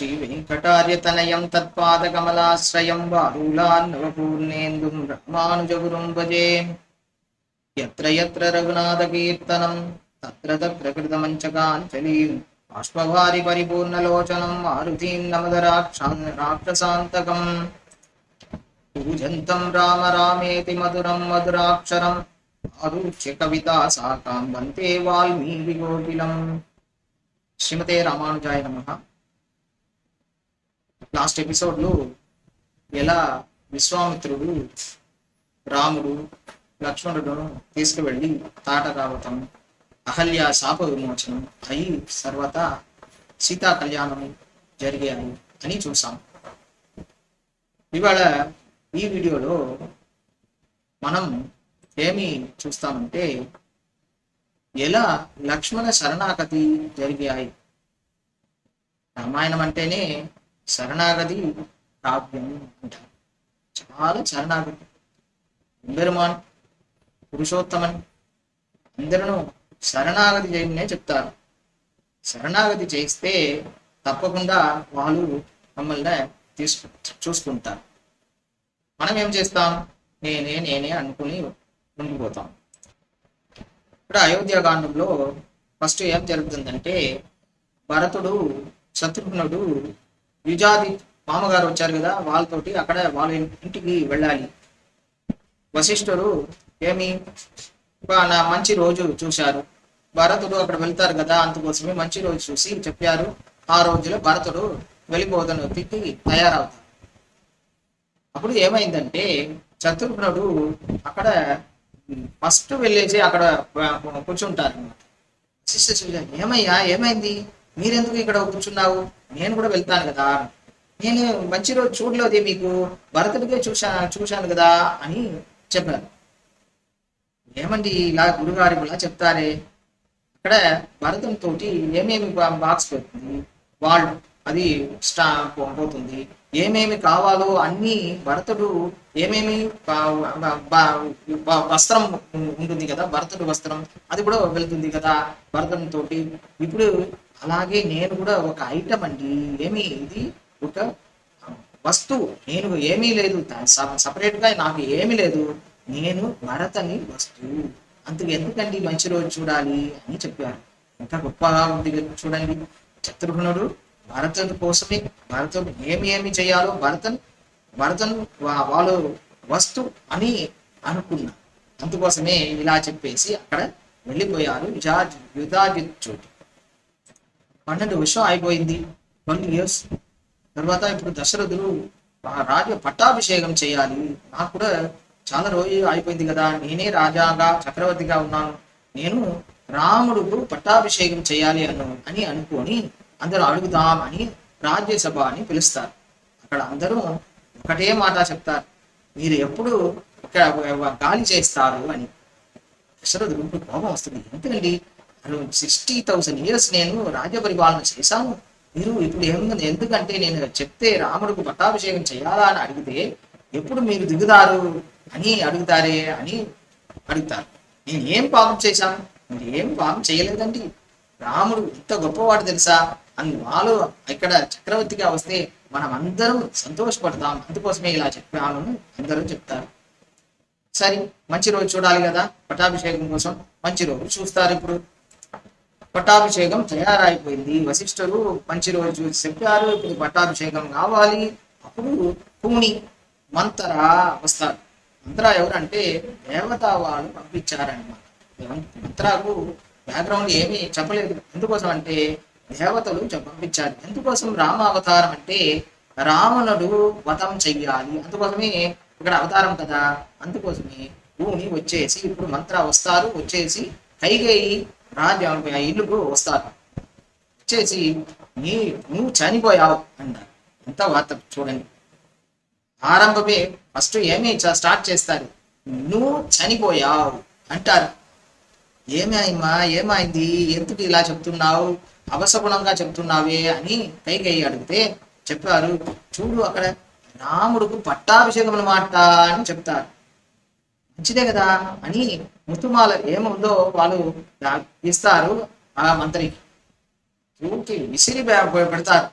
ஸ்ரீவெங்கடாரியதனயம் தத்பாதகமலாசிரயம் வாரூலான்னவபூர்ணேந்தும் ரஹ்மானுஜகுரும் பஜே यत्र यत्र रघुनाथकीर्तनं तत्र तत्र कृतमञ्चकाञ्जलीं बाष्पभारि परिपूर्णलोचनं मारुतीं नमदराक्षान् राक्षसान्तकम् पूजन्तं राम रामेति मधुरं मधुराक्षरम् आरुच्य कविता साकां वन्दे वाल्मीकिकोकिलम् श्रीमते रामानुजाय नमः లాస్ట్ ఎపిసోడ్లో ఎలా విశ్వామిత్రుడు రాముడు లక్ష్మణుడును తీసుకువెళ్ళి తాట రావటం అహల్య శాప విమోచనం అయి తర్వాత సీతా కళ్యాణం జరిగాయి అని చూసాం. ఇవాళ ఈ వీడియోలో మనం ఏమి చూస్తామంటే ఎలా లక్ష్మణ శరణాగతి జరిగాయి? రామాయణం అంటేనే శరణాగతి కావ్యం అంటారు చాలా శరణాగతి ఎంబెరుమాన్ పురుషోత్తమన్ అందరూ శరణాగతి చేయమనే చెప్తారు. శరణాగతి చేస్తే తప్పకుండా వాళ్ళు మమ్మల్ని తీసుకు చూసుకుంటారు. మనం ఏం చేస్తాం? నేనే నేనే అనుకుని ఉండిపోతాం. ఇక్కడ అయోధ్యకాండంలో ఫస్ట్ ఏం జరుగుతుందంటే భరతుడు శత్రుఘ్నుడు యుజాది మామగారు వచ్చారు కదా వాళ్ళతోటి అక్కడ వాళ్ళ ఇంటికి వెళ్ళాలి. వశిష్ఠుడు ఏమి? నా మంచి రోజు చూశారు. భరతుడు అక్కడ వెళ్తారు కదా అందుకోసమే మంచి రోజు చూసి చెప్పారు. ఆ రోజులో భరతుడు వెళ్ళిపోతున్న తిట్టి తయారవుతాడు. అప్పుడు ఏమైందంటే శత్రుఘ్నుడు అక్కడ ఫస్ట్ వెళ్ళేసి అక్కడ కూర్చుంటారు అనమాట ఏమయ్యా ఏమైంది? మీరెందుకు ఇక్కడ కూర్చున్నావు? నేను కూడా వెళ్తాను కదా. నేను మంచి రోజు చూడలేదు మీకు. భరతుడికే చూశా చూశాను కదా అని చెప్పారు. ఏమండి ఇలా గురుగారు ఇలా చెప్తారే? అక్కడ భరతం తోటి ఏమేమి బాక్స్ పెడుతుంది? వాళ్ళు అది స్టా పోతుంది. ఏమేమి కావాలో అన్ని భరతుడు ఏమేమి వస్త్రం ఉంటుంది కదా భరతుడు వస్త్రం అది కూడా వెళ్తుంది కదా భరతం తోటి. ఇప్పుడు అలాగే నేను కూడా ఒక ఐటమ్ అండి. ఏమి ఇది? ఒక వస్తువు. నేను ఏమీ లేదు. సపరేట్గా నాకు ఏమీ లేదు. నేను భరతని వస్తువు. అందుకు ఎందుకండి మంచి రోజు చూడాలి అని చెప్పారు. ఎంత గొప్పగా ఉంది చూడండి. శత్రుఘ్నుడు భరతుని కోసమే భరతుడు ఏమి ఏమి చేయాలో భరతన్ భరతను వాళ్ళు వస్తు అని అనుకున్నా అందుకోసమే ఇలా చెప్పేసి అక్కడ వెళ్ళిపోయారు. యుజాజ్ యుధాజిత్ చోటు పన్నెండు వర్షం అయిపోయింది. ట్వంటీ ఇయర్స్ తర్వాత ఇప్పుడు దశరథుడు ఆ రాజు పట్టాభిషేకం చేయాలి. నాకు కూడా చాలా రోజు అయిపోయింది కదా. నేనే రాజాగా చక్రవర్తిగా ఉన్నాను. నేను రాముడుకు పట్టాభిషేకం చేయాలి అను అని అనుకొని అందరూ అడుగుదాం అని రాజ్యసభ అని పిలుస్తారు. అక్కడ అందరూ ఒకటే మాట చెప్తారు. మీరు ఎప్పుడు గాలి చేస్తారు అని. దశరథుడు కోపం వస్తుంది. ఎందుకండి? సిక్స్టీ థౌసండ్ ఇయర్స్ నేను రాజ్య పరిపాలన చేశాను. మీరు ఇప్పుడు ఏముంది? ఎందుకంటే నేను చెప్తే రాముడికి పట్టాభిషేకం చేయాలా అని అడిగితే ఎప్పుడు మీరు దిగుతారు? అని అడుగుతారే అని అడుగుతారు. నేను ఏం పాపం చేశాను? మీరు ఏం పాపం చేయలేదండి. రాముడు ఇంత గొప్పవాడు తెలుసా? అని వాళ్ళు ఇక్కడ చక్రవర్తిగా వస్తే మనం అందరం సంతోషపడతాం. అందుకోసమే ఇలా చెప్పాను అందరూ చెప్తారు. సరే మంచి రోజు చూడాలి కదా పట్టాభిషేకం కోసం. మంచి రోజు చూస్తారు ఇప్పుడు. పట్టాభిషేకం తయారైపోయింది. వశిష్ఠుడు మంచి రోజు చూసి చెప్పారు ఇప్పుడు పట్టాభిషేకం కావాలి. అప్పుడు పూని మంతర వస్తారు. మంత్ర ఎవరంటే దేవతా వాళ్ళు పంపించారనమాట మంత్రాకు బ్యాక్గ్రౌండ్ ఏమీ చెప్పలేదు. ఎందుకోసం అంటే దేవతలు పంపించారు. ఎందుకోసం రామ అవతారం అంటే రావణుడు వధం చెయ్యాలి. అందుకోసమే ఇక్కడ అవతారం కదా. అందుకోసమే భూమి వచ్చేసి ఇప్పుడు మంత్ర వస్తారు వచ్చేసి కైగేయి రాజ ఇల్లుకు వస్తారు. వచ్చేసి నీ నువ్వు చనిపోయావు అన్నారు ఎంత వార్త చూడండి. ఆరంభమే ఫస్ట్ ఏమి స్టార్ట్ చేస్తారు. నువ్వు చనిపోయావు అంటారు. ఏమైమా ఏమైంది? ఎందుకు ఇలా చెప్తున్నావు? అవసగుణంగా చెప్తున్నావే అని పైకి అడిగితే చెప్పారు. చూడు అక్కడ రాముడుకు పట్టాభిషేకం అనమాట అని చెప్తారు. మంచిదే కదా అని ముతుమాల ఏముందో వాళ్ళు ఇస్తారు ఆ మంత్రికి. ఊరికి విసిరి పెడతారు.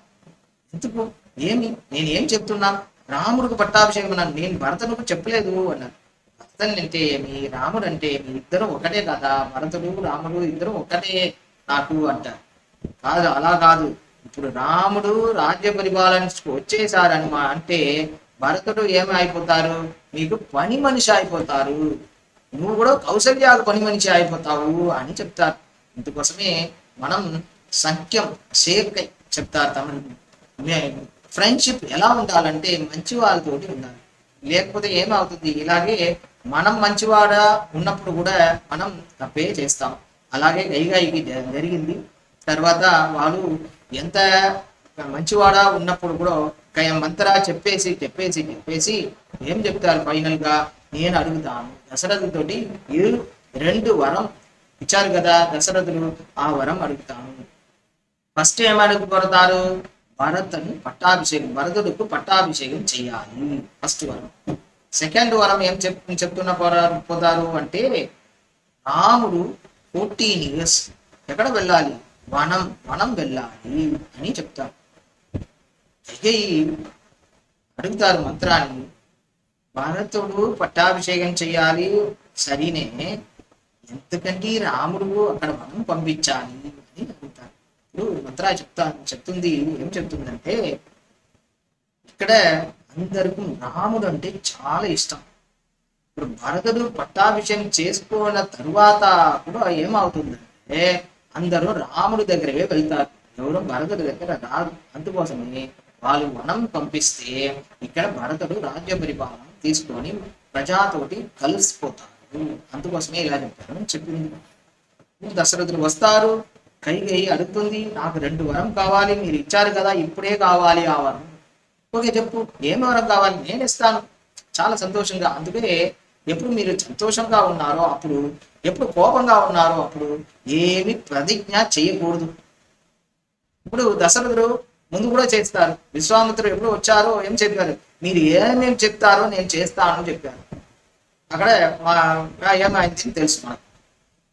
ఎందుకు? ఏమి? నేను ఏం చెప్తున్నా? రాముడికి పట్టాభిషేకం అన్నాను. నేను భరతుడికి చెప్పలేదు అన్నాను. భరతుని అంటే ఏమి? రాముడు అంటే ఏమి? ఇద్దరు ఒకటే కదా. భరతుడు రాముడు ఇద్దరు ఒకటే నాకు అంటారు. కాదు అలా కాదు. ఇప్పుడు రాముడు రాజ్య పరిపాలన వచ్చేసారని మా అంటే భరతుడు ఏమి అయిపోతారు నీకు పని మనిషి అయిపోతారు. నువ్వు కూడా కౌశల్యాలు పని మనిషి అయిపోతావు అని చెప్తారు. ఇందుకోసమే మనం సంఖ్యం షేర్కై చెప్తారు తమ ఫ్రెండ్షిప్ ఎలా ఉండాలంటే మంచి వాళ్ళతోటి ఉండాలి. లేకపోతే ఏమవుతుంది? ఇలాగే మనం మంచివాడ ఉన్నప్పుడు కూడా మనం తప్పే చేస్తాం. అలాగే గైగాయికి జరిగింది. తర్వాత వాళ్ళు ఎంత మంచివాడా ఉన్నప్పుడు కూడా కయం మంతరా చెప్పేసి చెప్పేసి చెప్పేసి ఏం చెప్తారు ఫైనల్గా నేను అడుగుతాను. దశరథుతోటి ఏడు రెండు వరం ఇచ్చారు కదా దశరథుడు ఆ వరం అడుగుతాను. ఫస్ట్ ఏం అడుగుపడతారు భరతుని పట్టాభిషేకం భరతుడికి పట్టాభిషేకం చేయాలి. ఫస్ట్ వరం. సెకండ్ వరం ఏం చెప్ చెప్తున్న పోతారు అంటే రాముడు ఫోర్టీన్ ఇయర్స్ ఎక్కడ వెళ్ళాలి? వనం వనం వెళ్ళాలి అని చెప్తారు. అయ్యి అడుగుతారు మంత్రాన్ని భరతుడు పట్టాభిషేకం చేయాలి. సరినే ఎందుకంటే రాముడు అక్కడ మనం పంపించాలి అని అడుగుతారు ఇప్పుడు మంత్రా చెప్తా చెప్తుంది. ఏం చెప్తుందంటే ఇక్కడ అందరికీ రాముడు అంటే చాలా ఇష్టం. ఇప్పుడు భరతుడు పట్టాభిషేకం చేసుకున్న తరువాత కూడా ఏమవుతుందంటే అందరూ రాముడి దగ్గరే వెళ్తారు. ఎవరు భరతుడి దగ్గర రాదు అందుకోసమని వాళ్ళు వనం పంపిస్తే ఇక్కడ భరతుడు రాజ్య పరిపాలన తీసుకొని ప్రజాతోటి కలిసిపోతారు అందుకోసమే ఇలా చెప్పారు అని చెప్పింది. దశరథులు వస్తారు కైకేయి అడుగుతుంది నాకు రెండు వరం కావాలి మీరు ఇచ్చారు కదా ఇప్పుడే కావాలి ఆ వరం. ఓకే చెప్పు. ఏం వరం కావాలి? నేను ఇస్తాను. చాలా సంతోషంగా. అందుకే ఎప్పుడు మీరు సంతోషంగా ఉన్నారో అప్పుడు ఎప్పుడు కోపంగా ఉన్నారో అప్పుడు ఏమి ప్రతిజ్ఞ చేయకూడదు. ఇప్పుడు దశరథుడు ముందు కూడా చేస్తారు. విశ్వామిత్రుడు ఎప్పుడు వచ్చారో ఏం చెప్పారు? మీరు ఏమేమి చెప్తారో నేను చేస్తాను అని చెప్పారు. అక్కడ మా ఏమైంది తెలుసు మనకు.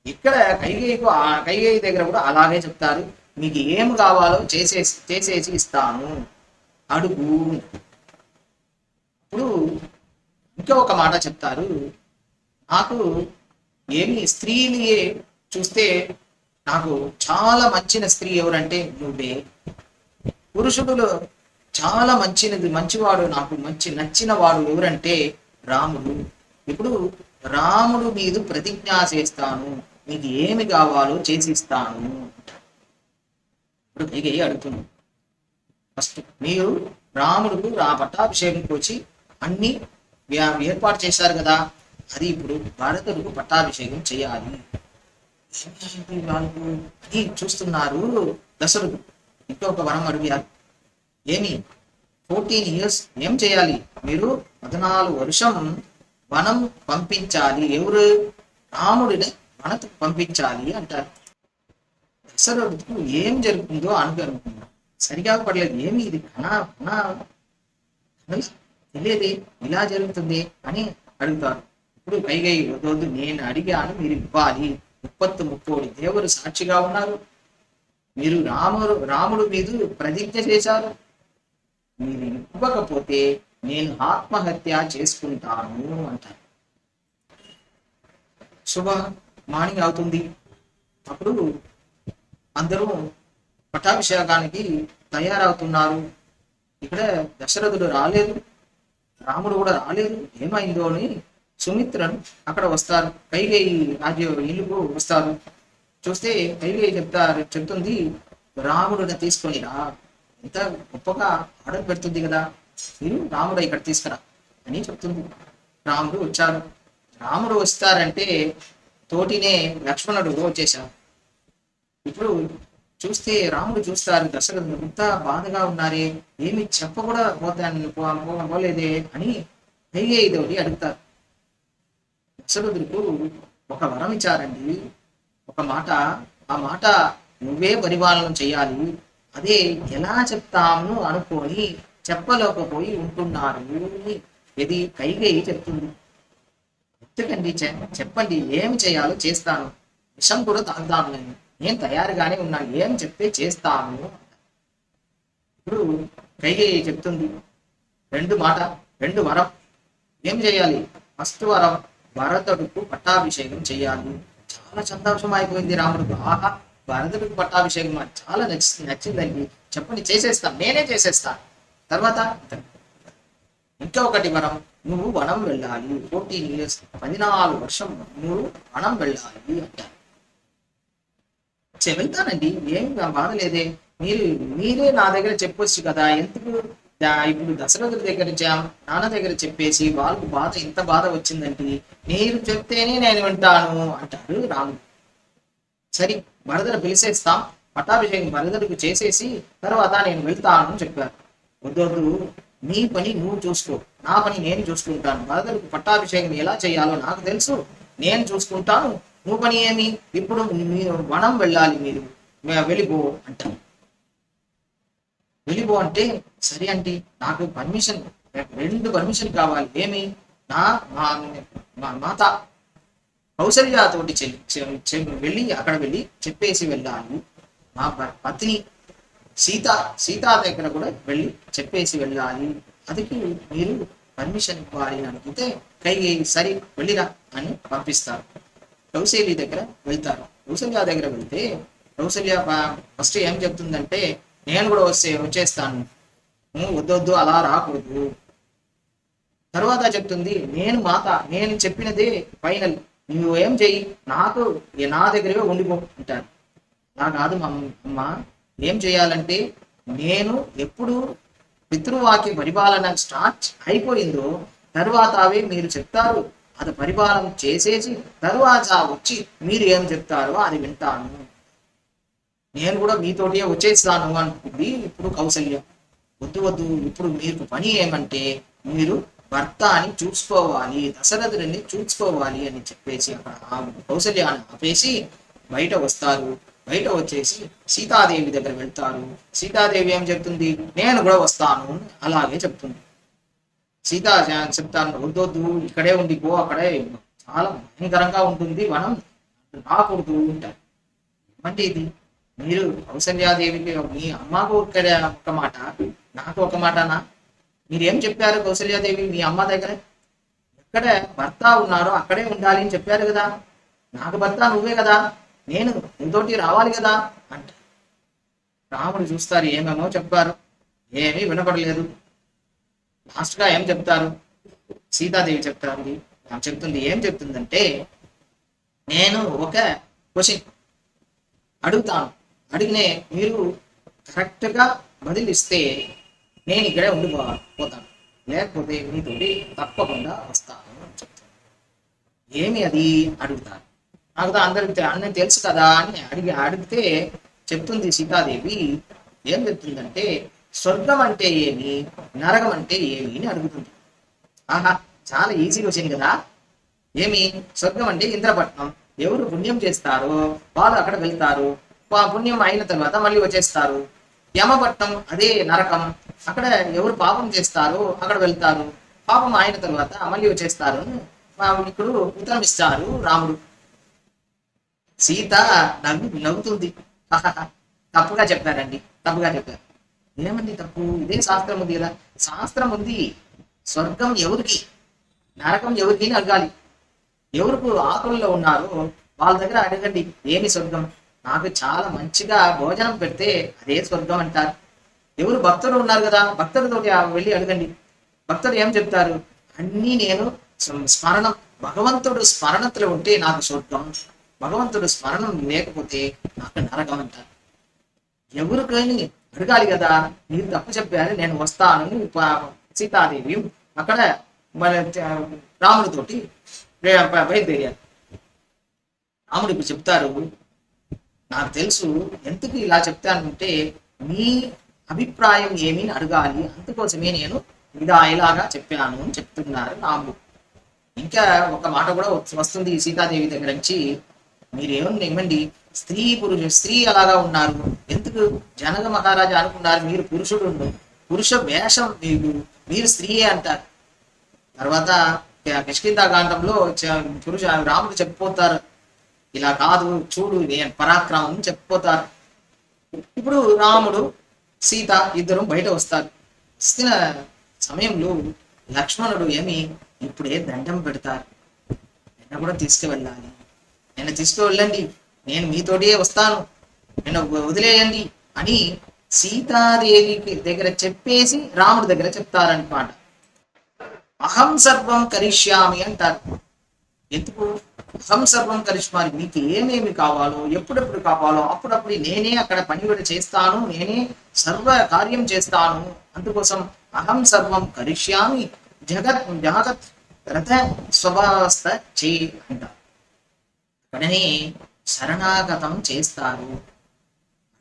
ఇక్కడ కైకేయికు ఆ కైకేయి దగ్గర కూడా అలాగే చెప్తారు. మీకు ఏం కావాలో చేసేసి చేసేసి ఇస్తాను. అడుగు. ఇప్పుడు ఇంకా ఒక మాట చెప్తారు. నాకు ఏమి స్త్రీని చూస్తే నాకు చాలా మంచిన స్త్రీ ఎవరంటే నువ్వే. పురుషుడులో చాలా మంచినది మంచివాడు నాకు మంచి నచ్చిన వాడు ఎవరంటే రాముడు. ఇప్పుడు రాముడు మీద ప్రతిజ్ఞ చేస్తాను మీకు ఏమి కావాలో చేసిస్తాను. ఇప్పుడు పైగా అడుగుతున్నాను ఫస్ట్ మీరు రాముడుకు ఆ పట్టాభిషేకంకి వచ్చి అన్ని ఏర్పాటు చేశారు కదా అది ఇప్పుడు భరతుడికి పట్టాభిషేకం చేయాలి. అది చూస్తున్నారు దశరథుడు. ఇంకొక వరం అడిగారు. ఏమి? ఫోర్టీన్ ఇయర్స్ ఏం చేయాలి? మీరు పద్నాలుగు వర్షం వనం పంపించాలి. ఎవరు? రాముడిని వనకు పంపించాలి అంటారు. దశరథుడికి ఏం జరుగుతుందో అనుకు అనుకున్నాం. సరిగా పడలేదు. ఏమి ఇది? కణ కనా తెలియదు. ఇలా జరుగుతుంది అని అడుగుతారు. ఇప్పుడు పైగా ఈ రోజు నేను అడిగాను మీరు ఇవ్వాలి. ముప్పత్తు ముప్పోడి దేవుడు సాక్షిగా ఉన్నారు. మీరు రాముడు రాముడు మీద ప్రతిజ్ఞ చేశారు. మీరు ఇవ్వకపోతే నేను ఆత్మహత్య చేసుకుంటాను అంటారు. శుభ మార్నింగ్ అవుతుంది. అప్పుడు అందరూ పట్టాభిషేకానికి తయారవుతున్నారు. ఇక్కడ దశరథుడు రాలేదు. రాముడు కూడా రాలేదు. ఏమైందో అని సుమిత్రను అక్కడ వస్తారు. కైకేయి రాజ్య ఇల్లుకు వస్తారు. చూస్తే కైకేయి చెప్తారు చెప్తుంది రాముడిని తీసుకొని రా. ఎంత గొప్పగా ఆర్డర్ పెడుతుంది కదా. మీరు రాముడు ఇక్కడ తీసుకురా అని చెప్తుంది. రాముడు వచ్చారు రాముడు వస్తారంటే తోటినే లక్ష్మణుడు వచ్చేశాడు ఇప్పుడు చూస్తే రాముడు చూస్తారు దశరథుడు ఎంత బాధగా ఉన్నారే. ఏమి చెప్ప కూడా పోతాను పో- పోలేదే అని కైకేయితోటి అడుగుతారు. దశరథుడికి ఒక వరం ఇచ్చారండి. ఒక మాట ఆ మాట నువ్వే పరిపాలన చేయాలి. అదే ఎలా చెప్తాము అనుకొని చెప్పలేకపోయి ఉంటున్నారు. ఇది కైకేయి చెప్తుంది. ఎందుకండి చెప్పండి ఏమి చేయాలో చేస్తాను. విషం కూడా తాగుతాను నేను. నేను తయారుగానే ఉన్నాను ఏం చెప్తే చేస్తాను ఇప్పుడు కైగేయి చెప్తుంది. రెండు మాట రెండు వరం. ఏం చేయాలి? ఫస్ట్ వరం భరతుడుకు పట్టాభిషేకం చేయాలి. చాలా సంతోషం అయిపోయింది రాముడికి ఆహా భరతుడికి పట్టాభిషేకం అని చాలా నచ్చి నచ్చిందండి. చెప్పండి చేసేస్తాను నేనే చేసేస్తాను తర్వాత ఇంకా ఒకటి నువ్వు వనం వెళ్ళాలి ఫోర్టీన్ ఇయర్స్ పదినాలుగు వర్షం నువ్వు వనం వెళ్ళాలి అంటారు. చెబుతానండి వెళ్తానండి ఏం నా బాధ లేదే మీరు మీరే నా దగ్గర చెప్పొచ్చు కదా ఎందుకు ఇప్పుడు దశరథుడి దగ్గర నాన్న దగ్గర చెప్పేసి వాళ్ళకు బాధ ఇంత బాధ వచ్చిందంటే నేను చెప్తేనే నేను వింటాను అంటారు రాముడు. సరే భరతుడు పిలిచేస్తాం పట్టాభిషేకం భరతుడికి చేసేసి తర్వాత నేను వెళ్తాను అని చెప్పారు. వద్దొద్దు నీ పని నువ్వు చూసుకో నా పని నేను చూసుకుంటాను. భరతుడికి పట్టాభిషేకం ఎలా చేయాలో నాకు తెలుసు నేను చూసుకుంటాను. నువ్వు పని ఏమి? ఇప్పుడు మీరు వనం వెళ్ళాలి మీరు. వెళ్ళిపో అంటాను వెళ్ళిపో అంటే సరే అండి నాకు పర్మిషన్ రెండు పర్మిషన్ కావాలి. ఏమి? నా మా మా మాత కౌశల్యతోటి చె- చె- వెళ్ళి అక్కడ వెళ్ళి చెప్పేసి వెళ్ళాలి. మా పత్ని సీత సీత దగ్గర కూడా వెళ్ళి చెప్పేసి వెళ్ళాలి. అదికి మీరు పర్మిషన్ ఇవ్వాలి అనుకుంటే అడిగితే కైకి సరే వెళ్ళిరా అని పంపిస్తారు. కౌశల్య దగ్గర వెళ్తారు. కౌశల్య దగ్గర వెళ్తే కౌశల్య ఫస్ట్ ఏం చెప్తుందంటే నేను కూడా వస్తే వచ్చేస్తాను. నువ్వు వద్దొద్దు అలా రాకూడదు. తర్వాత చెప్తుంది నేను మాత నేను చెప్పినదే ఫైనల్. నువ్వు ఏం చెయ్యి? నాకు నా దగ్గరే ఉండిపో అంటాను నా కాదు మా అమ్మ. ఏం చేయాలంటే నేను ఎప్పుడు పితృవాక్య పరిపాలన స్టార్ట్ అయిపోయిందో తర్వాత అవి మీరు చెప్తారు. అది పరిపాలన చేసేసి తర్వాత వచ్చి మీరు ఏం చెప్తారో అది వింటాను. నేను కూడా మీతోటి వచ్చేస్తాను అనుకుంది. ఇప్పుడు కౌసల్య వద్దు వద్దు ఇప్పుడు మీకు పని ఏమంటే మీరు భర్త అని చూసుకోవాలి దశరథుడిని చూసుకోవాలి అని చెప్పేసి అక్కడ ఆ కౌసల్యాన్ని ఆపేసి బయట వస్తారు. బయట వచ్చేసి సీతాదేవి దగ్గర వెళ్తారు. సీతాదేవి ఏం చెప్తుంది? నేను కూడా వస్తాను అలాగే చెప్తుంది. సీతా చెప్తాను వద్దొద్దు ఇక్కడే ఉండిపో అక్కడే చాలా భయంకరంగా ఉంటుంది మనం రాకూడదు ఉంటారు అంటే ఇది? మీరు కౌసల్యాదేవికి మీ అమ్మకు ఇక్కడ ఒక మాట నాకు ఒక మాటనా? మీరేం చెప్పారు కౌసల్యాదేవి మీ అమ్మ దగ్గర? ఎక్కడ భర్త ఉన్నారో అక్కడే ఉండాలి అని చెప్పారు కదా. నాకు భర్త నువ్వే కదా. నేను నీతోటి రావాలి కదా అంట. రాముడు చూస్తారు ఏమేమో చెప్పారు ఏమీ వినపడలేదు. లాస్ట్గా ఏం చెప్తారు? సీతాదేవి చెప్తారు. ఆమె చెప్తుంది ఏం చెప్తుందంటే నేను ఒక క్వశ్చన్ అడుగుతాను. అడిగినే మీరు కరెక్ట్గా బదిలిస్తే నేను ఇక్కడే ఉండిపో పోతాను. లేకపోతే మీతోటి తప్పకుండా వస్తాను అని చెప్తాను. ఏమి అది? అడుగుతాను. నాకు అందరికి అన్నీ తెలుసు కదా అని అడిగి అడిగితే చెప్తుంది సీతాదేవి ఏం చెప్తుందంటే స్వర్గం అంటే ఏమి? నరకం అంటే ఏమి అని అడుగుతుంది. ఆహా చాలా ఈజీగా వచ్చింది కదా. ఏమి? స్వర్గం అంటే ఇంద్రపట్నం. ఎవరు పుణ్యం చేస్తారో వాళ్ళు అక్కడ వెళ్తారు. పుణ్యం అయిన తర్వాత మళ్ళీ వచ్చేస్తారు. యమపట్నం అదే నరకం. అక్కడ ఎవరు పాపం చేస్తారో అక్కడ వెళ్తారు. పాపం అయిన తర్వాత మళ్ళీ వచ్చేస్తారు. అని ఇప్పుడు ఉత్తరం రాముడు. సీత నవ్వు నవ్వుతుంది. తప్పుగా చెప్పారండి. తప్పుగా చెప్పారు. ఏమండి తప్పు? ఇదే శాస్త్రం ఉంది కదా శాస్త్రం ఉంది. స్వర్గం ఎవరికి? నరకం ఎవరికి అడగాలి ఎవరికి ఆకుల్లో ఉన్నారో వాళ్ళ దగ్గర అడగండి. ఏమి స్వర్గం? నాకు చాలా మంచిగా భోజనం పెడితే అదే స్వర్గం అంటారు. ఎవరు భక్తులు ఉన్నారు కదా భక్తులతో వెళ్ళి అడగండి. భక్తులు ఏం చెప్తారు? అన్నీ నేను స్మరణ స్మరణం భగవంతుడు స్మరణతో ఉంటే నాకు స్వర్గం భగవంతుడు స్మరణం లేకపోతే నాకు నరకం అంటారు. ఎవరికైనా అడగాలి కదా మీరు తప్పు చెప్పారు నేను వస్తాను సీతాదేవి అక్కడ మన రాముడితోటి బయలుదేరారు. రాముడు ఇప్పుడు చెప్తారు నాకు తెలుసు ఎందుకు ఇలా చెప్తానంటే మీ అభిప్రాయం ఏమి అని అడగాలి. అందుకోసమే నేను ఇలా ఇలాగా చెప్పాను అని చెప్తున్నారు రాము. ఇంకా ఒక మాట కూడా వస్తుంది ఈ సీతాదేవి దగ్గర నుంచి. మీరేమన్నా ఇవ్వండి స్త్రీ పురుషు స్త్రీ అలాగా ఉన్నారు? ఎందుకు జనక మహారాజా అనుకున్నారు మీరు పురుషుడు పురుష వేషం మీరు మీరు స్త్రీయే అంటారు. తర్వాత కిష్కిందా కాండంలో పురుష రాముడు చెప్పిపోతారు. ఇలా కాదు చూడు నేను పరాక్రమం చెప్పిపోతారు ఇప్పుడు రాముడు సీత ఇద్దరు బయట వస్తారు. వస్తున్న సమయంలో లక్ష్మణుడు ఏమి ఇప్పుడే దండం పెడతారు. నిన్న కూడా తీసుకువెళ్ళాలి. నిన్న తీసుకువెళ్ళండి. నేను మీతోటే వస్తాను. నిన్న వదిలేయండి అని సీతాదేవికి దగ్గర చెప్పేసి రాముడి దగ్గర చెప్తారనమాట అహం సర్వం కరిష్యామి అంటారు. ఎందుకు? సంసర్వం కరిష్మాని మీకు ఏమేమి కావాలో ఎప్పుడెప్పుడు కావాలో అప్పుడప్పుడు నేనే అక్కడ పని కూడా చేస్తాను నేనే సర్వ కార్యం చేస్తాను. అందుకోసం అహం సర్వం కరిష్యామి జగత్ జగత్ రథ స్వభావస్థ చే అంటారు శరణాగతం చేస్తారు.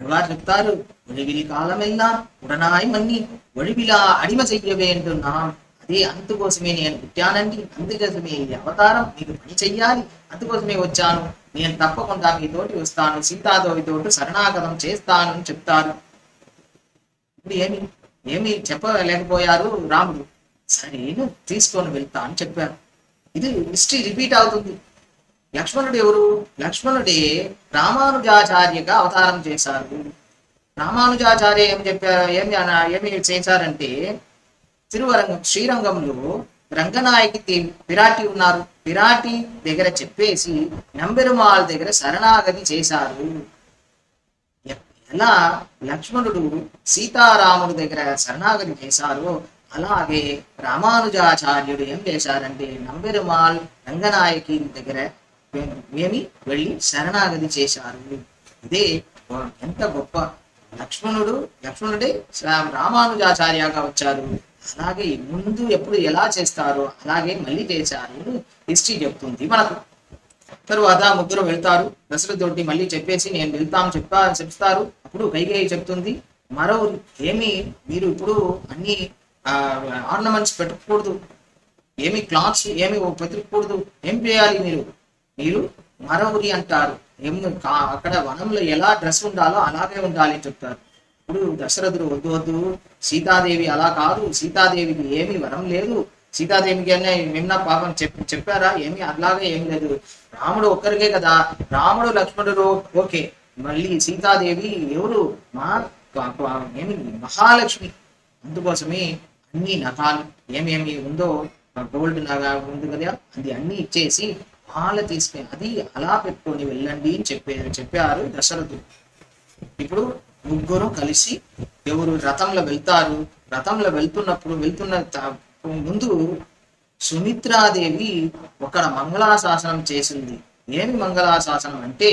వారు చెప్తారు ఒడివిలి కాలమెల్లా ఉడనాయి మన్ని ఒడివిలా అడిమ చెయ్యవేంటున్నాం అదే అందుకోసమే నేను పుట్టానండి అందుకోసమే ఈ అవతారం మీకు పని చెయ్యాలి. అందుకోసమే వచ్చాను. నేను తప్పకుండా మీతోటి వస్తాను. సీతాదేవితోటి శరణాగతం చేస్తాను అని చెప్తాను ఇప్పుడు ఏమి ఏమి చెప్పలేకపోయారు రాముడు. సరే నేను తీసుకొని వెళ్తా అని చెప్పారు ఇది హిస్టరీ రిపీట్ అవుతుంది. లక్ష్మణుడు ఎవరు? లక్ష్మణుడే రామానుజాచార్యగా అవతారం చేశారు రామానుజాచార్య ఏం చెప్పారు ఏమి ఏమి చేశారంటే తిరువరంగం శ్రీరంగంలో రంగనాయకి విరాటి పిరాటి ఉన్నారు. పిరాటి దగ్గర చెప్పేసి నంబెరుమాల్ దగ్గర శరణాగతి చేశారు. ఎలా లక్ష్మణుడు సీతారాముడి దగ్గర శరణాగతి చేశారో అలాగే రామానుజాచార్యుడు ఏం చేశారంటే నంబెరుమాల్ రంగనాయకి దగ్గర ఏమి వెళ్ళి శరణాగతి చేశారు. ఇదే ఎంత గొప్ప లక్ష్మణుడు. లక్ష్మణుడే శ్రా- రామానుజాచార్యగా వచ్చారు. అలాగే ముందు ఎప్పుడు ఎలా చేస్తారో అలాగే మళ్ళీ చేశారు హిస్టరీ చెప్తుంది మనకు. తరువాత ముగ్గురు వెళ్తారు దశరథుడికి మళ్ళీ చెప్పేసి నేను వెళ్తాం చెప్తా చెప్తారు. అప్పుడు కైకేయి చెప్తుంది మరో ఏమి మీరు ఇప్పుడు అన్ని ఆర్నమెంట్స్ పెట్టకూడదు. ఏమి క్లాత్స్ ఏమి పెట్టకూడదు ఏం చేయాలి మీరు? మీరు మరొకరి అంటారు. ఏమి అక్కడ వనంలో ఎలా డ్రెస్ ఉండాలో అలాగే ఉండాలి చెప్తారు. ఇప్పుడు దశరథుడు వద్దు వద్దు. సీతాదేవి అలా కాదు. సీతాదేవికి ఏమీ వరం లేదు. సీతాదేవికి అనే నిన్న పాపం చెప్ చెప్పారా? ఏమి అలాగే ఏం లేదు. రాముడు ఒక్కరికే కదా. రాముడు లక్ష్మణుడు ఓకే. మళ్ళీ సీతాదేవి ఎవరు? మా ఏమి మహాలక్ష్మి. అందుకోసమే అన్ని నగాలు ఏమేమి ఉందో గోల్డ్ నగ ఉంది కదా అది అన్ని ఇచ్చేసి వాళ్ళ తీసుకుని అది అలా పెట్టుకొని వెళ్ళండి అని చెప్పే చెప్పారు దశరథుడు. ఇప్పుడు ముగ్గురు కలిసి ఎవరు రథంలో వెళ్తారు. రథంలో వెళ్తున్నప్పుడు వెళ్తున్న ముందు సుమిత్రాదేవి ఒక మంగళాశాసనం చేసింది. ఏమి మంగళాశాసనం అంటే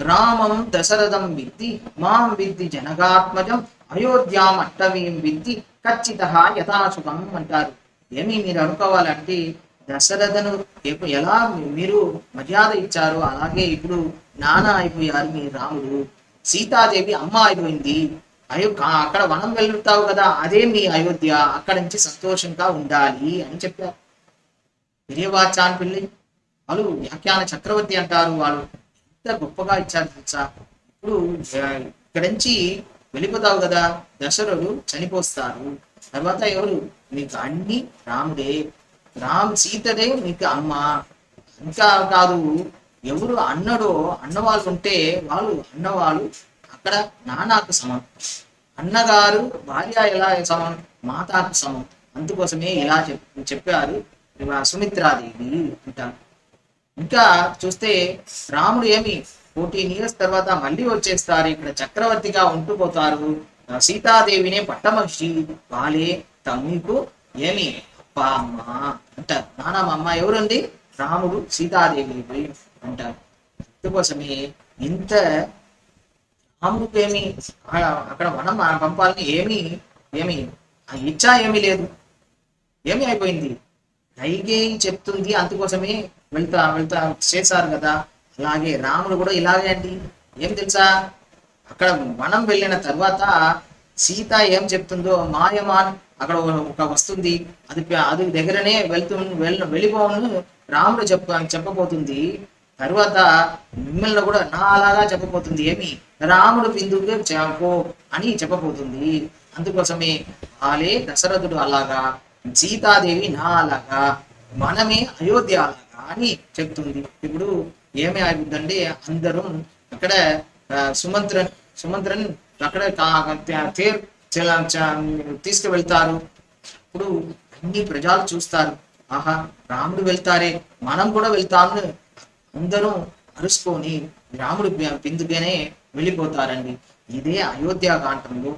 రామం దశరథం విద్ది మాం విద్ది జనగాత్మజం అయోధ్యాం అట్టవీం విద్ది ఖచ్చిత యథాశుభం అంటారు. ఏమి మీరు అనుకోవాలంటే దశరథను ఎలా మీరు మర్యాద ఇచ్చారో అలాగే ఇప్పుడు నానా అయిపోయారు మీ రాముడు. సీతాదేవి అమ్మ అయిపోయింది అయ్యో అక్కడ వనం వెళ్తావు కదా అదే మీ అయోధ్య అక్కడ నుంచి సంతోషంగా ఉండాలి అని చెప్పారు. విజయవాచాన్ పిల్లి వాళ్ళు వ్యాఖ్యాన చక్రవర్తి అంటారు వాళ్ళు ఎంత గొప్పగా ఇచ్చారు తెలుసా? ఇప్పుడు ఇక్కడ ఇక్కడి నుంచి వెళ్ళిపోతావు కదా దశరథుడు చనిపోస్తారు. తర్వాత ఎవరు? మీకు అన్ని రాముడే. రామ్ సీతడే మీకు అమ్మ. ఇంకా కాదు ఎవరు అన్నడో అన్నవాళ్ళు ఉంటే వాళ్ళు అన్నవాళ్ళు అక్కడ నాన్నకు సమం. అన్నగారు భార్య ఎలా సమం? మాతాకు సమం. అందుకోసమే ఇలా చెప్ చెప్పారు సుమిత్రాదేవి అంటారు ఇంకా చూస్తే రాముడు ఏమి ఫోర్టీన్ ఇయర్స్ తర్వాత మళ్ళీ వచ్చేస్తారు ఇక్కడ చక్రవర్తిగా ఉంటూ పోతారు. సీతాదేవినే పట్టమహిషి వాళ్ళే తమ్ముకు ఏమి? అప్ప అమ్మ అంటారు. నానమ్మ అమ్మ ఎవరండి? రాముడు సీతాదేవి. అంటారు. అందుకోసమే ఇంత రాముడికి ఏమి అక్కడ వనం పంపాలని ఏమి ఏమి ఆ ఇచ్చా ఏమీ లేదు. ఏమి అయిపోయింది? దైగే చెప్తుంది? అందుకోసమే వెళ్తా వెళ్తా చేశారు కదా. అలాగే రాముడు కూడా ఇలాగే అండి. ఏం తెలుసా? అక్కడ వనం వెళ్ళిన తర్వాత సీత ఏం చెప్తుందో? మాయమాన్ అక్కడ ఒక వస్తుంది. అది అది దగ్గరనే వెళ్తూ వెళ్ళ వెళ్ళిపోవను రాముడు చెప్ప చెప్పబోతుంది. తర్వాత మిమ్మల్ని కూడా నా అలాగా చెప్పబోతుంది ఏమి? రాముడు బిందువుకే చేపో అని చెప్పబోతుంది. అందుకోసమే ఆలే దశరథుడు అలాగా సీతాదేవి నా అలాగా మనమే అయోధ్య అలాగా అని చెప్తుంది. ఇప్పుడు ఏమి అవుతుందంటే అందరూ అక్కడ సుమంత్ర సుమంత్రన్ సుమంత్రన్ అక్కడ తేర్ తీసుకువెళ్తారు. ఇప్పుడు అన్ని ప్రజలు చూస్తారు. ఆహా రాముడు వెళ్తారే మనం కూడా వెళ్తాము. అందరూ అరుసుకొని రాముడు పిందుకనే వెళ్ళిపోతారండి. ఇదే అయోధ్యాకాండంలో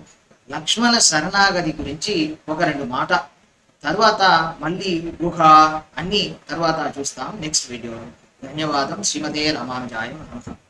లక్ష్మణ శరణాగతి గురించి ఒక రెండు మాట. తర్వాత మళ్ళీ గుహ అన్ని తర్వాత చూస్తాం నెక్స్ట్ వీడియో. ధన్యవాదం. శ్రీమతే రామానుజాయ నమః.